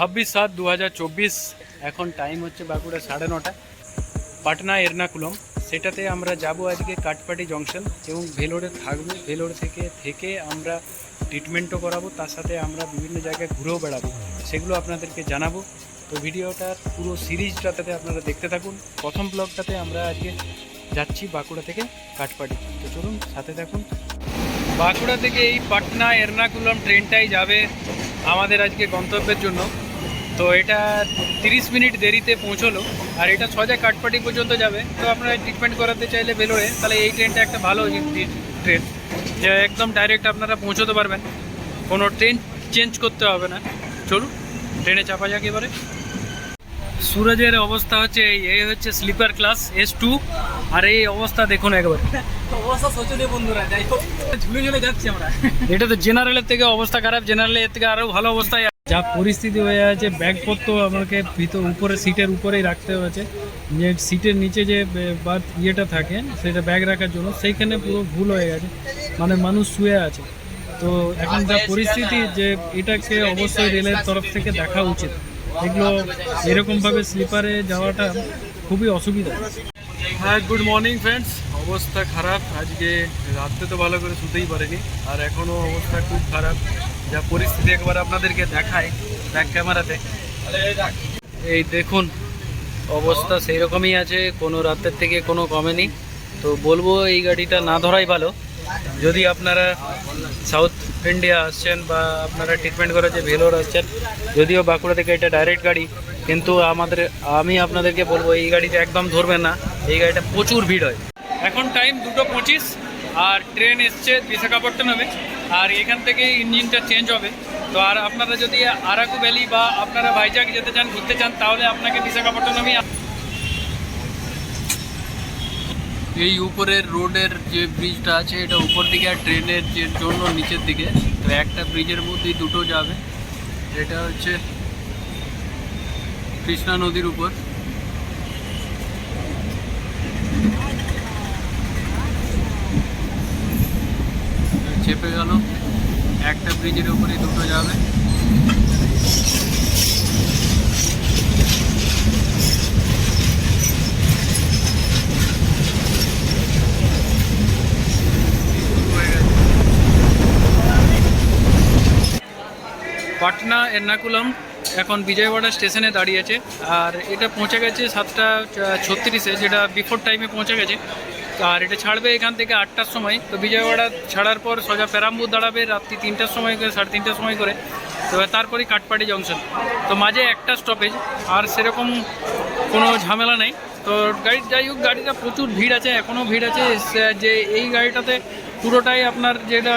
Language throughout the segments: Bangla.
ছাব্বিশ সাত দু এখন টাইম হচ্ছে বাঁকুড়া সাড়ে নটা। পাটনা, এর্নাকুলম। সেটাতে আমরা যাব আজকে কাটপাটি জংশন এবং ভেলোরে থাকব। ভেলোর থেকে থেকে আমরা ট্রিটমেন্টও করাবো। তার সাথে আমরা বিভিন্ন জায়গায় ঘুরেও বেড়াবো। সেগুলো আপনাদেরকে জানাব। তো ভিডিওটার পুরো সিরিজটাতে আপনারা দেখতে থাকুন। প্রথম ব্লগটাতে আমরা আজকে যাচ্ছি বাঁকুড়া থেকে কাটপাটি তো চলুন, সাথে থাকুন। বাঁকুড়া থেকে এই পাটনা, এর্নাকুলম ট্রেনটাই যাবে আমাদের আজকে গন্তব্যের জন্য। তো এটা তিরিশ মিনিট দেরিতে পৌঁছলো আর এটা সোজা কাটপাটি পর্যন্ত যাবে। তো আপনারা ট্রিটমেন্ট করাতে চাইলে বেরোয় তাহলে এই ট্রেনটা একটা ভালো ট্রেন যে একদম ডাইরেক্ট আপনারা পৌঁছতে পারবেন। কোনো ট্রেন চেঞ্জ করতে হবে না। চলুন ট্রেনে চাপা যাক এবারে। সুরজের অবস্থা হচ্ছে এই এই হচ্ছে স্লিপার ক্লাস এস টু আর এই অবস্থা দেখুন একবার। অবস্থা শোচনীয় বন্ধুরা যাই হোক ঝুলে ঝুলে যাচ্ছি আমরা। এটা তো জেনারেলের থেকে অবস্থা খারাপ জেনারেলের থেকে আরও ভালো অবস্থায়। যা পরিস্থিতি হয়ে আছে ব্যাগপত্র আমাকে ভিতর উপরে সিটের উপরেই রাখতে হয়েছে। যে সিটের নিচে যে বাদ ইয়েটা থাকে, সেটা ব্যাগ রাখার জন্য, সেইখানে পুরো ভুল হয়ে গেছে। মানে মানুষ শুয়ে আছে। তো এখন যা পরিস্থিতি, যে এটাকে অবশ্যই রেলের তরফ থেকে দেখা উচিত। এগুলো এরকমভাবে স্লিপারে যাওয়াটা খুবই অসুবিধা। হ্যাঁ গুড মর্নিং ফ্রেন্ডস অবস্থা খারাপ। আজকে রাত্রে তো ভালো করে শুতেই পারেনি। আর এখনও অবস্থা খুব খারাপ। যা পরিস্থিতি একবার আপনাদেরকে দেখায় ব্যাক ক্যামেরাতে এই দেখুন, অবস্থা সেই রকমই আছে, কোনো রাতের থেকে কোনো কমেনি। তো বলব এই গাড়িটা না ধরাই ভালো। যদি আপনারা সাউথ ইন্ডিয়া আসছেন বা আপনারা ট্রিটমেন্ট করার যে ভেলোর আসছেন, যদিও বাঁকুড়া থেকে এটা ডাইরেক্ট গাড়ি, কিন্তু আমাদের, আমি আপনাদেরকে বলব এই গাড়িটা একদম ধরবেন না। এই গাড়িটা প্রচুর ভিড় হয়। এখন টাইম দুটো পঁচিশ। আর ট্রেন এসছে বিশাখাপট্টনমে। আর এখান থেকে ইঞ্জিনটা চেঞ্জ হবে। তো আর আপনারা যদি আরাকু ভ্যালি বা আপনারা ভাইজাগ যেতে চান, ঘুরতে চান, তাহলে আপনাকে বিশাখাপট্টনমই এই উপরের রোডের যে ব্রিজটা আছে, এটা উপর দিকে আর ট্রেনের যে জন্য নিচের দিকে। তো একটা ব্রিজের মধ্যেই দুটো যাবে। এটা হচ্ছে কৃষ্ণা নদীর উপর। চেপে গেল। একটা ব্রিজের উপরে দুটো যাবে। পাটনা, এর্নাকুলাম, এখন বিজয়ওয়াড়া স্টেশনে দাঁড়িয়েছে আর এটা পৌঁছে গেছে সাতটা ছত্রিশে, যেটা বিফোর টাইমে পৌঁছে গেছে। আর এটা ছাড়বে এখান থেকে আটটার সময়। তো বিজয়ওয়াড়া ছাড়ার পর সোজা পেরাম্বুর দাঁড়াবে রাত্রি তিনটার সময় করে, সাড়ে তিনটার সময় করে। তো তারপরে কাটপাটি জংশন। তো মাঝে একটা স্টপেজ আর সেরকম কোনো ঝামেলা নেই। তো গাড়ি যাই হোক, গাড়িটা প্রচুর ভিড় আছে এখনও ভিড় আছে। যে এই গাড়িটাতে পুরোটাই আপনার যেটা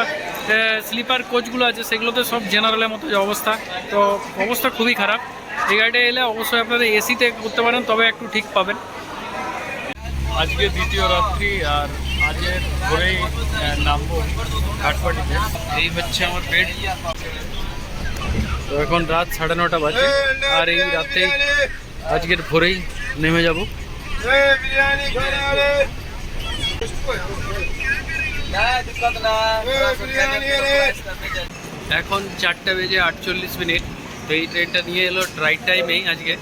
স্লিপার কোচগুলো আছে, সেগুলোতে সব জেনারেলের মতো যে অবস্থা। তো অবস্থা খুবই খারাপ। এই গাড়িটা এলে অবশ্যই আপনারা এসিতে করতে পারেন, তবে একটু ঠিক পাবেন। আজকে দ্বিতীয় রাত্রি আর আজের ভোরেই নামবো ঘাটপাটিতে। এই হচ্ছে আমার বেড তো এখন রাত সাড়ে নটা বাজে, আর এই রাতেই আজকের ভোরেই নেমে যাব। এখন চারটা বেজে আটচল্লিশ মিনিট। তো এই ট্রেনটা নিয়ে এলো রাইট টাইমেই আজকে।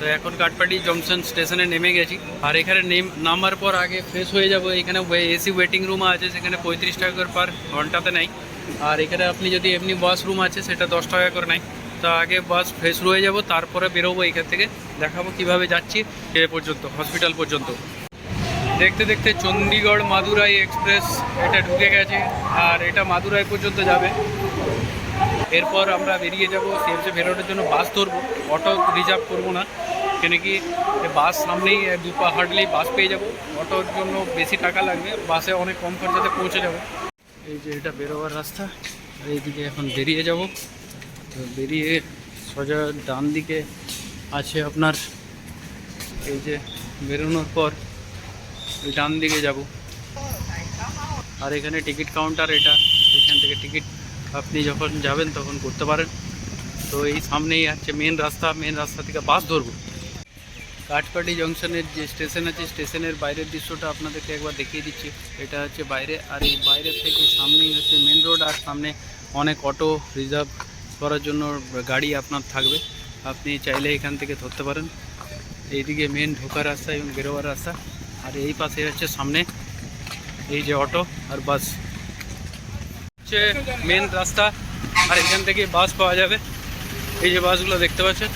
তো এখন কাটপাটি জংশন স্টেশনে নেমে গেছি। আর এখানে নেম নামার পর আগে ফ্রেশ হয়ে যাব। এখানে এসি ওয়েটিং রুম আছে, সেখানে পঁয়ত্রিশ টাকা করে পার ঘন্টাতে নেয়। আর এখানে আপনি যদি এমনি বাস রুম আছে, সেটা দশ টাকা করে নেয়। তো আগে বাস ফ্রেশ হয়ে যাব, তারপরে বেরোবো এখান থেকে। দেখাবো কীভাবে যাচ্ছি এ পর্যন্ত হসপিটাল পর্যন্ত। দেখতে দেখতে চণ্ডীগড় মাদুরাই এক্সপ্রেস এটা ঢুকে গেছে। আর এটা মাদুরাই পর্যন্ত যাবে। এরপর আমরা বেরিয়ে যাব সিএমসি বেরোনোর জন্য বাস ধরবো। অটো রিজার্ভ করব না। কেন কি বাস সামনেই এ, দু পা হাঁটলেই বাস পেয়ে যাব। অটোর জন্য বেশি টাকা লাগবে বাসে অনেক কম খরচাতে পৌঁছে যাব। এই যে এটা বেরোবার রাস্তা আর এইদিকে এখন বেরিয়ে যাব। বেরিয়ে সোজা ডান দিকে আছে আপনার এই যে বেরোনোর পর ডান দিকে যাব। আর এখানে টিকিট কাউন্টার এটা এখান থেকে টিকিট আপনি যখন যাবেন তখন করতে পারেন। তো এই সামনেই আছে মেন রাস্তা মেন রাস্তা থেকে বাস ধরবো। কাঠপাটি জংশনের যে স্টেশন আছে, স্টেশনের বাইরের দৃশ্যটা আপনাদেরকে একবার দেখিয়ে দিচ্ছি। এটা হচ্ছে বাইরে, আর এই বাইরের থেকে সামনেই হচ্ছে মেন রোড আর সামনে অনেক অটো রিজার্ভ করার জন্য গাড়ি আপনার থাকবে। আপনি চাইলে এখান থেকে ধরতে পারেন। এইদিকে মেন ঢোকার রাস্তা এবং বেরোবার রাস্তা। আর এই পাশে হচ্ছে সামনে এই যে অটো আর বাস হচ্ছে মেন রাস্তা। আর এখান থেকে বাস পাওয়া যাবে। এই যে বাসগুলো দেখতে পাচ্ছেন।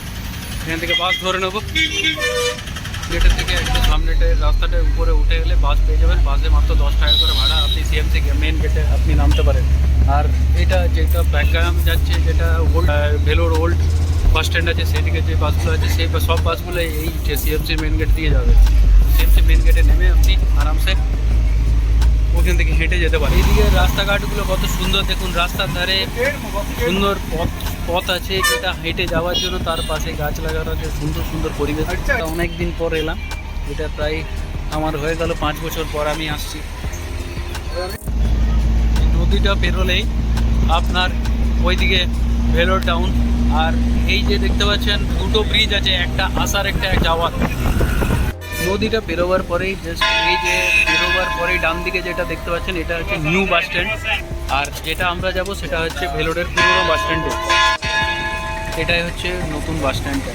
এখান থেকে বাস ধরে নেব। গেটের থেকে একটু সামনেটা, রাস্তাটা উপরে উঠে গেলে বাস পেয়ে যাবেন। বাসে মাত্র দশ টাকা করে ভাড়া। আপনি সিএম থেকে মেন গেটে আপনি নামতে পারেন। আর এটা যেটা ব্যাকগ্রাম যাচ্ছে, যেটা old Vellore old bus stand আছে সেদিকে যে বাসগুলো আছে, সেই সব বাসগুলো এই সিএমসি মেন গেট দিয়ে যাবে। সিএমসি মেন গেটে নেমে আপনি আরামসে ওখান থেকে হেঁটে যেতে পারেন এইদিকে রাস্তাঘাটগুলো কত সুন্দর, দেখুন রাস্তার ধারে সুন্দর পথ পথ আছে যেটা হেঁটে যাওয়ার জন্য, তার পাশে গাছ লাগানো আছে, সুন্দর সুন্দর পরিবেশ। অনেক দিন পর এলাম, এটা প্রায় আমার হয়ে গেল পাঁচ বছর পর আমি আসছি। নদীটা পেরোলেই আপনার ওইদিকে ভেলোর টাউন, আর এই যে দেখতে পাচ্ছেন দুটো ব্রিজ আছে, একটা আসার, একটা যাওয়ার। নদীটা পেরোবার পরেই জাস্ট এই যে পেরোবার পরেই ডান দিকে যেটা দেখতে পাচ্ছেন, এটা হচ্ছে নিউ বাস স্ট্যান্ড। আর যেটা আমরা যাব সেটা হচ্ছে ভেলোরের পুরনো বাস স্ট্যান্ডে। এটাই হচ্ছে নতুন বাস স্ট্যান্ডটা।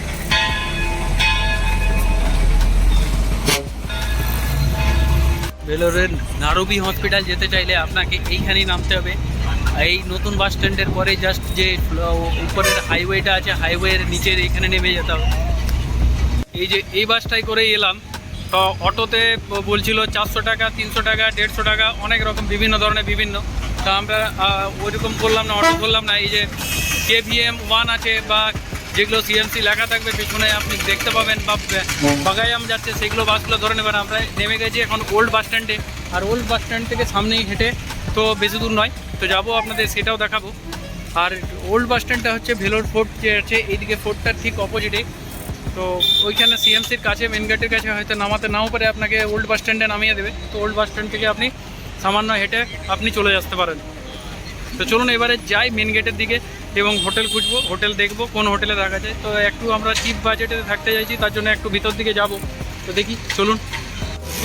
ভেলোরের নারবি হসপিটাল যেতে চাইলে আপনাকে এইখানেই নামতে হবে। এই নতুন বাস স্ট্যান্ডের পরে জাস্ট যে উপরের হাইওয়েটা আছে হাইওয়ের নিচের এখানে নেমে যেতে হবে। এই যে, এই বাসটাই করেই এলাম। তো অটোতে বলছিল চারশো টাকা, তিনশো টাকা, দেড়শো টাকা, অনেক রকম, বিভিন্ন ধরনের, বিভিন্ন। তা আমরা ওইরকম করলাম না, অটো করলাম না, এই যে কেভিএম ওয়ান আছে বা যেগুলো সিএমসি লেখা থাকবে, পিছনে আপনি দেখতে পাবেন, বা বাগায়াম যাচ্ছে, সেগুলো বাসগুলো ধরে নেবেন। আমরা নেমে গেছি এখন ওল্ড বাস স্ট্যান্ডে আর ওল্ড বাস স্ট্যান্ড থেকে সামনেই হেঁটে তো বেশি দূর নয়, তো যাব আপনাদের সেটাও দেখাবো। আর ওল্ড বাস স্ট্যান্ডটা হচ্ছে ভেলোর ফোর্ট যে আছে, এইদিকে ফোর্টটার ঠিক অপোজিটে তো ওইখানে সিএমসির কাছে মেন গেটের কাছে হয়তো নামাতে নাও পারে, আপনাকে ওল্ড বাস স্ট্যান্ডে নামিয়ে দেবে। তো ওল্ড বাস স্ট্যান্ড থেকে আপনি সামান্য হেঁটে আপনি চলে আসতে পারেন। তো চলুন এবারে যাই মেন গেটের দিকে এবং হোটেল খুঁজবো হোটেল দেখব, কোন হোটেলে থাকা যায়। তো একটু আমরা চিপ বাজেটে থাকতে চাইছি, তার জন্য একটু ভিতর দিকে যাব। তো দেখি, চলুন।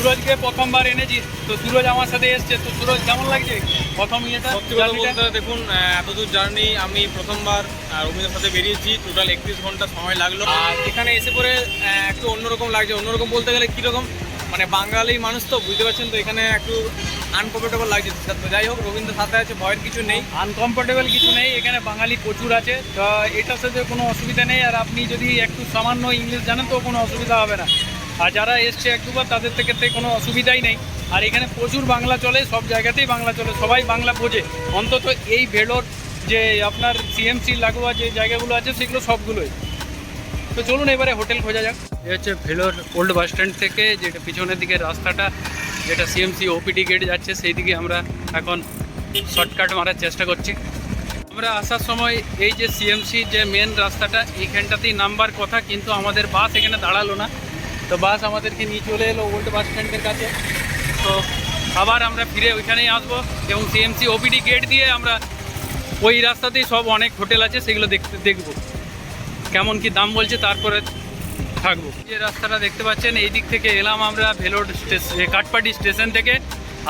সুরজকে প্রথমবার এনেছি। তো সুরজ আমার সাথে এসছে। তো সুরজ কেমন লাগছে? প্রথম ইয়েটা সত্যি কথা বলতে দেখুন এতদূর জার্নি আমি প্রথমবার রবীন্দ্রের সাথে বেরিয়েছি। টোটাল একত্রিশ ঘণ্টা সময় লাগল। আর এখানে এসে পরে একটু অন্যরকম লাগছে। অন্যরকম বলতে গেলে কীরকম? মানে বাঙালি মানুষ তো বুঝতে পারছেন তো এখানে একটু আনকমফোর্টেবল লাগছে। তো যাই হোক রবীন্দ্র সাথে আছে ভয়ের কিছু নেই। আনকমফোর্টেবল কিছু নেই। এখানে বাঙালি প্রচুর আছে। তো এটার সাথে কোনো অসুবিধা নেই। আর আপনি যদি একটু সামান্য ইংলিশ জানেন তো কোনো অসুবিধা হবে না। আর যারা এসছে এক দুবার, তাদের থেকে কোনো অসুবিধাই নেই। আর এখানে প্রচুর বাংলা চলে, সব জায়গাতেই বাংলা চলে, সবাই বাংলা বোঝে। অন্তত এই ভেলোর যে আপনার সিএমসি লাগোয়া যে জায়গাগুলো আছে, সেগুলো সবগুলোই। তো চলুন এবারে হোটেল খোঁজা যাক। এ হচ্ছে ভেলোর ওল্ড বাস স্ট্যান্ড থেকে, যেটা পিছনের দিকে রাস্তাটা, যেটা সিএমসি ওপিডি গেট যাচ্ছে সেই দিকে আমরা এখন শর্টকাট মারার চেষ্টা করছি। আমরা আসার সময় এই যে সিএমসি যে মেন রাস্তাটা, এইখানটাতেই নামবার কথা, কিন্তু আমাদের বাস এখানে দাঁড়াল না। তো বাস আমাদেরকে নিয়ে চলে এলো ওল্ড বাস স্ট্যান্ডের কাছে। তো আবার আমরা ফিরে ওইখানেই আসব এবং সিএমসি ওপিডি গেট দিয়ে আমরা ওই রাস্তাতেই সব অনেক হোটেল আছে, সেগুলো দেখতে দেখব। কেমন কি দাম বলছে তারপরে থাকব। যে রাস্তাটা দেখতে পাচ্ছেন, এই দিক থেকে এলাম আমরা ভেলোর স্টেশন কাটপাটি স্টেশন থেকে।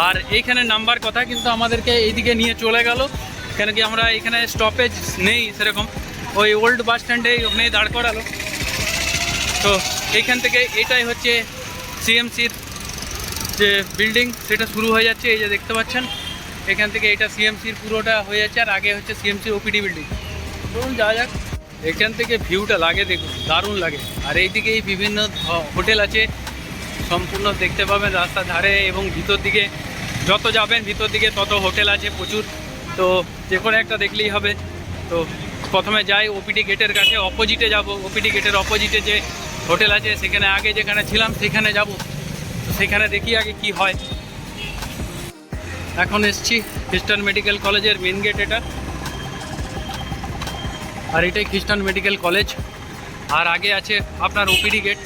আর এইখানে নাম্বার কথা, কিন্তু আমাদেরকে এইদিকে নিয়ে চলে গেল। কেন কি আমরা এখানে স্টপেজ নেই সেরকম। ওই ওল্ড বাস স্ট্যান্ডে ওখানেই দাঁড় করালো। তো এইখান থেকে এটাই হচ্ছে সিএমসির যে বিল্ডিং সেটা শুরু হয়ে যাচ্ছে, এই যে দেখতে পাচ্ছেন। এখান থেকে এটা সিএমসির পুরোটা হয়ে যাচ্ছে, আর আগে হচ্ছে সিএমসির ওপিডি বিল্ডিং চলুন, যাওয়া যাক। এখান থেকে ভিউটা লাগে, দেখুন, দারুণ লাগে। আর এইদিকেই বিভিন্ন ধ- হোটেল আছে, সম্পূর্ণ দেখতে পাবেন রাস্তার ধারে এবং ভিতর দিকে। যত যাবেন ভিতর দিকে, তত হোটেল আছে প্রচুর। তো যে কোনো একটা দেখলেই হবে। তো প্রথমে যাই ওপিডি গেটের কাছে অপোজিটে যাব। ওপিডি গেটের অপোজিটে যে হোটেল আছে, সেখানে আগে যেখানে ছিলাম, সেখানে যাব। সেখানে দেখি আগে কি হয়। এখন এসছি খ্রিস্টান মেডিকেল কলেজের মেন গেট এটা। আর এটাই খ্রিস্টান মেডিকেল কলেজ। আর আগে আছে আপনার ওপিডি গেট,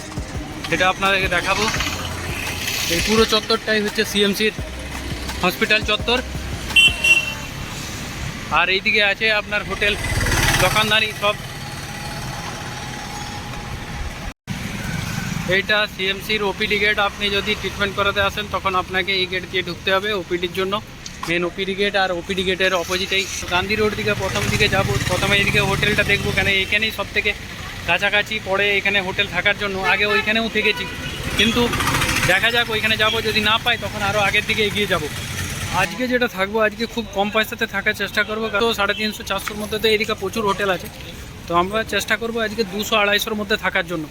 সেটা আপনাদেরকে দেখাবো। এই পুরো চত্বরটাই হচ্ছে সিএমসির হসপিটাল চত্বর। আর এইদিকে আছে আপনার হোটেল, দোকানদারি সব। এইটা সিএমসির ওপিডি গেট আপনি যদি ট্রিটমেন্ট করাতে আসেন, তখন আপনাকে এই গেট দিয়ে ঢুকতে হবে ওপিডির জন্য। মেন ওপিডি গেট আর ওপিডি গেটের অপোজিটেই গান্ধী রোড দিকে, প্রথম দিকে যাব, প্রথমে এইদিকে হোটেলটা দেখব, কেন এইখানেই সব থেকে কাছাকাছি পড়ে এখানে হোটেল থাকার জন্য। আগে ওইখানেও থেকেছি, কিন্তু দেখা যাক, ওইখানে যাব, যদি না পাই, তখন আরও আগের দিকে এগিয়ে যাব। আজকে যেটা থাকব, আজকে খুব কম পয়সাতে থাকার চেষ্টা করব তো সাড়ে তিনশো, চারশোর মধ্যে তো এদিকে প্রচুর হোটেল আছে। তো আমরা চেষ্টা করব আজকে দুশো, আড়াইশোর মধ্যে থাকার জন্য।